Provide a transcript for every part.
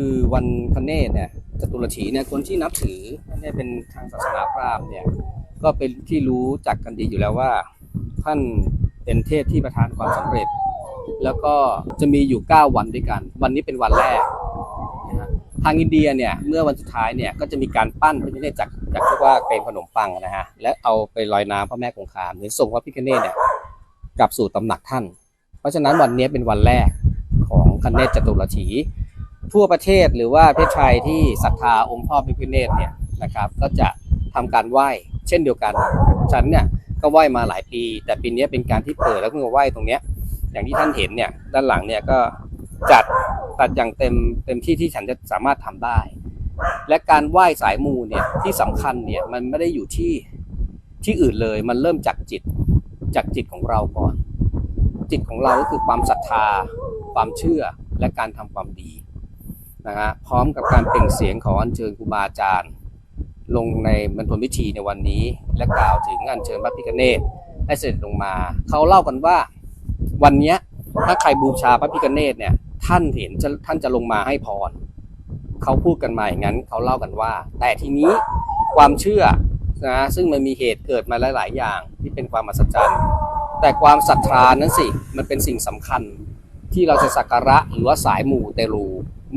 คือวันคเนศเนี่ยจตุรถีเนี่ยคนที่นับถือเนี่ยเป็นทางศาสนาพราหมณ์เนี่ยก็เป็นที่รู้จักกันดีอยู่แล้วว่า ท่านเป็นเทพที่ประทานความสำเร็จ แล้วก็จะมีอยู่ 9 วันด้วยกัน วันนี้เป็นวันแรกทางอินเดียเนี่ยเมื่อวันสุดท้ายเนี่ยก็จะมีการปั้นพระพิฆเนศจากจากเรียกว่าเป็นขนมปังนะฮะและเอาไปลอยน้ำพระแม่คงคามหรือส่งพระพิฆเนศเนี่ยกลับสู่ตำหนักท่าน เพราะฉะนั้นวันนี้เป็นวันแรกของคเนศจตุรถี ทั่วประเทศหรือว่าเทศไทยที่ศรัทธาองค์พ่อพิฆเนศเนี่ยนะครับก็จะทำการไหว้เช่นเดียวกัน ฉันเนี่ยก็ไหว้มาหลายปี แต่ปีนี้เป็นการที่เปิดแล้วเพิ่งมาไหว้ตรงเนี้ยอย่างที่ท่านเห็นเนี่ยด้านหลังเนี่ยก็จัดตัดอย่างเต็มเต็มที่ที่ฉันจะสามารถทำได้ และการไหว้สายมูเนี่ยที่สำคัญเนี่ยมันไม่ได้อยู่ที่ที่อื่นเลยมันเริ่มจากจิตจากจิตของเราก่อน จิตของเราก็คือความศรัทธา ความเชื่อและการทำความดี นะฮะพร้อมกับการเปล่งเสียงของอัญเชิญครูบาอาจารย์ ลงในบรรพพิธีในวันนี้ และกล่าวถึงอัญเชิญพระพิฆเนศให้เสด็จลงมา เขาเล่ากันว่าวันนี้ถ้าใครบูชาพระพิฆเนศเนี่ยท่านเห็นจะท่านจะลงมาให้พรเขาพูดกันมาอย่างนั้นเขาเล่ากันว่า แต่ทีนี้ความเชื่อนะซึ่งมันมีเหตุเกิดมาหลาย ๆ อย่างที่เป็นความมหัศจรรย์แต่ความศรัทธานั้นสิมันเป็นสิ่งสำคัญที่เราจะสักการะหรือว่าสายหมู่เตลู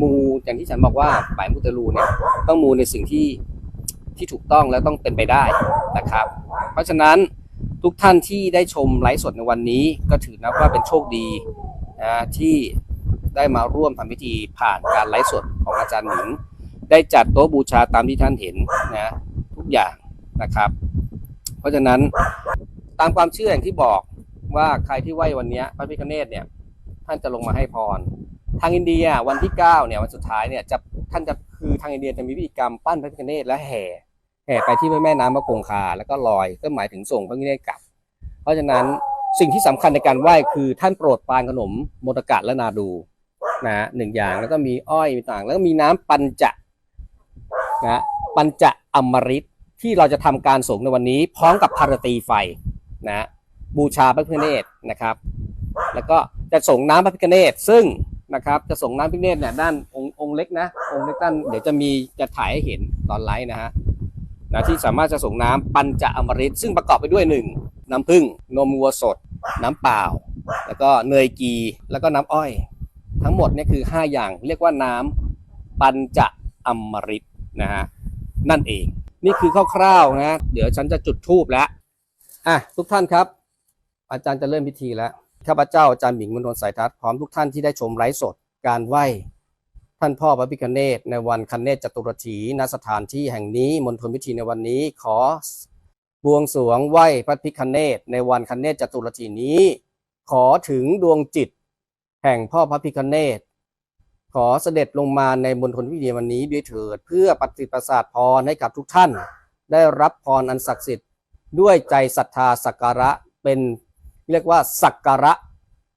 มูอย่างที่ฉันบอกว่าสายมูเตลูเนี่ยต้องมูในสิ่งที่ที่ถูกต้องและต้องเป็นไปได้นะครับ เพราะฉะนั้นทุกท่านที่ได้ชมไลฟ์สดในวันนี้ก็ถือนับว่าเป็นโชคดีนะที่ได้มาร่วมทำพิธีผ่านการไลฟ์สดของอาจารย์หนิงได้จัดโต๊ะบูชาตามที่ท่านเห็นนะทุกอย่างนะครับ เพราะฉะนั้นตามความเชื่ออย่างที่บอกว่าใครที่ไหว้วันเนี้ยพระพิฆเนศเนี่ยท่านจะลงมาให้พร ทางอินเดียวันที่9เนี่ยวันสุดท้ายเนี่ยจะท่านจะคือทางอินเดียจะมีพิธีกรรมปั้นพระพิฆเนศและแห่แห่ไปที่แม่น้ำมะคงคาแล้วก็ลอยก็หมายถึงส่งพระพิฆเนศกลับ เพราะฉะนั้นสิ่งที่สำคัญในการไหว้คือท่านโปรดปานขนมโมตกะและนาดูนะหนึ่งอย่างแล้วก็มีอ้อยมีต่าง แล้วก็มีน้ำปัญจะนะปัญจะอมฤตที่เราจะทำการส่งในวันนี้ พร้อมกับพารตีไฟนะบูชาพระพิฆเนศนะครับ แล้วก็จะส่งน้ำพระพิฆเนศซึ่ง นะครับ จะส่งน้ำพิเนศเนี่ยด้านองค์องค์เล็กนะ องค์เล็กด้านเดี๋ยวจะมีจะถ่ายให้เห็นตอนไลฟ์นะฮะนะที่สามารถจะส่งน้ำปัญจอมฤตซึ่งประกอบไปด้วยหนึ่งน้ำผึ้งนมวัวสด น้ำเปล่า แล้วก็เนยกีแล้วก็น้ำอ้อย ทั้งหมดเนี่ยคือ 5 อย่างเรียกว่าน้ำปัญจอมฤตนะฮะนั่นเอง นี่คือคร่าวๆนะ เดี๋ยวฉันจะจุดธูปแล้วอะทุกท่านครับ อาจารย์จะเริ่มพิธีแล้ว ข้าพเจ้าอาจารย์หมิงมณฑลสายทัศน์พร้อมทุกท่านที่ได้ชมไลฟ์สดการไหว้ท่านพ่อพระพิฆเนศในวันคันเนศจตุรถีณสถานที่แห่งนี้มณฑลพิธีในวันนี้ขอบวงสรวงไหว้พระพิฆเนศในวันคันเนศจตุรถีนี้ ขอถึงดวงจิต แห่งพ่อพระพิฆเนศขอเสด็จลงมาในมณฑลพิธีวันนี้ด้วยเถิดเพื่อปฏิประสาทพรให้กับทุกท่าน ได้รับพรอันศักดิ์สิทธิ์ด้วยใจศรัทธาสักการะเป็น เรียกว่าสักการะ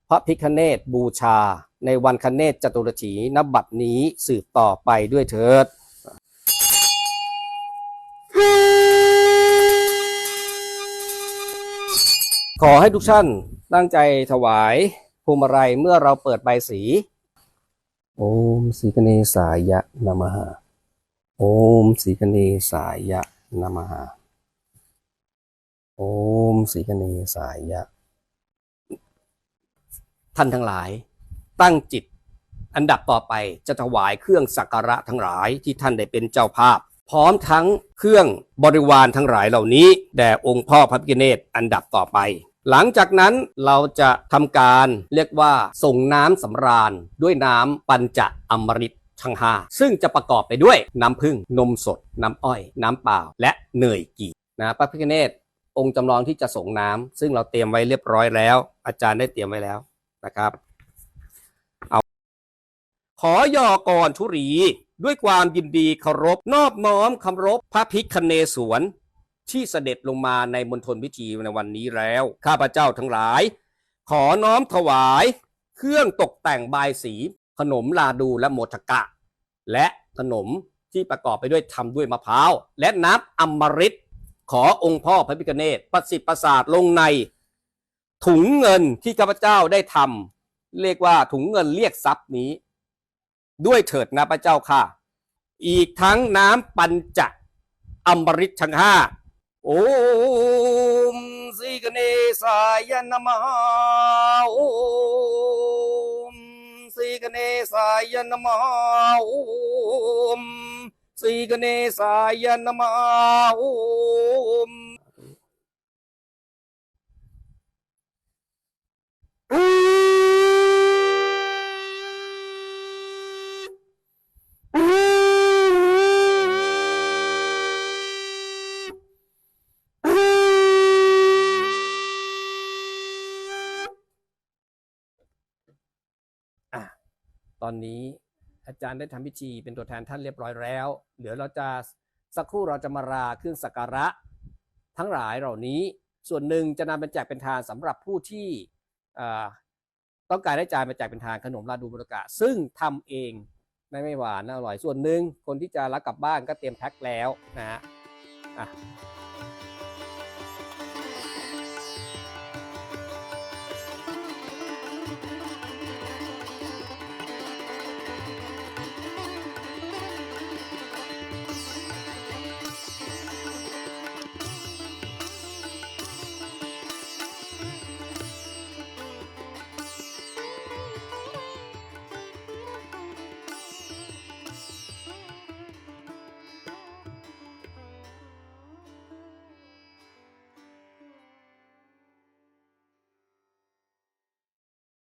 พระพิคเนตบูชา ในวันคเนศจตุรถีนบัดนี้สืบต่อไปด้วยเถิดขอให้ทุกท่านตั้งใจถวายภูมิไรเมื่อเราเปิดใบสี โอมสีคเนสายะนามหาโอมสีคเนสายะนามหาโอมสีคเนสายะ ท่านทั้งหลาย ตั้งจิต อันดับต่อไปจะถวายเครื่องสักการะทั้งหลายที่ท่านได้เป็นเจ้าภาพ พร้อมทั้งเครื่องบริวารทั้งหลายเหล่านี้ แด่องค์พ่อพระพิฆเนศอันดับต่อไป หลังจากนั้นเราจะทำการเรียกว่าส่งน้ำสำราญด้วยน้ำปัญจอมฤตทั้งห้าซึ่งจะประกอบไปด้วยน้ำผึ้งนมสด น้ำอ้อย น้ำเปล่า และเนยกีนะพระพิฆเนศองค์จำลองที่จะส่งน้ำซึ่งเราเตรียมไว้เรียบร้อยแล้ว อาจารย์ได้เตรียมไว้แล้ว นะครับ เอา ขอย่อก่อนทุรีด้วยความยินดีเคารพ นอบน้อมคำรบพระพิคเนศวรที่เสด็จลงมาในมณฑลพิธีในวันนี้แล้ว ข้าพเจ้าทั้งหลาย ขอน้อมถวาย เครื่องตกแต่งบายสี ขนมลาดูและโมทกะ และขนมที่ประกอบไปด้วยทำด้วยมะพร้าว และน้ำอมฤตขอองค์พ่อพระพิฆเนศประสิทธิ์ประสาทลงใน ถุงเงินที่ข้าพเจ้าได้ทำเรียกว่าถุงเงินเรียกทรัพย์นี้ ด้วยเถิดนะพระเจ้าค่ะ อีกทั้งน้ำปัญจอมฤตทั้งห้าโอมสีกเนสายนมหาโอมสีกเนสายนมหาโอมสีกเนสายนมหาโอม ตอนนี้อาจารย์ได้ทำพิธีเป็นตัวแทนท่านเรียบร้อยแล้ว เดี๋ยวเราจะสักครู่เราจะมาราเครื่องสักการะ ทั้งหลายเหล่านี้ ส่วนหนึ่งจะนำเป็นแจกเป็นทานสำหรับผู้ที่ต้องการได้จ่ายมาแจกเป็นทานขนมลาดูบุรกะ ซึ่งทำเองไม่ไม่หวานนะอร่อยส่วนหนึ่งคนที่จะรับกลับบ้านก็เตรียมแพ็คแล้วนะฮะอะ